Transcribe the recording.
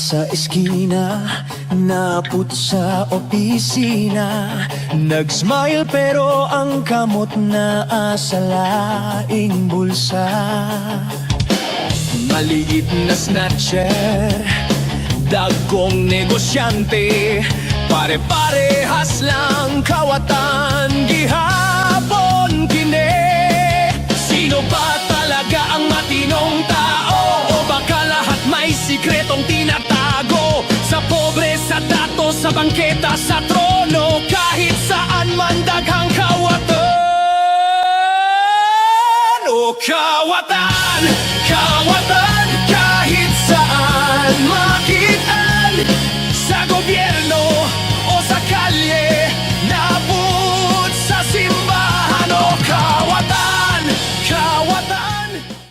sa eskina Naput sa opisina. Nag-smile pero ang kamot na asalaing bulsa. Maliit na snatcher Dagkong negosyante. Pare-parehas lang kawatan Gihapon kine. Sino ba talaga ang matinong tao? sikretong tinatago Sa pobre, sa dato, sa bangketa, sa trono Kahit saan man daghang kawatan. O kawatan, kawatan Kahit saan makitaan Sa gobyerno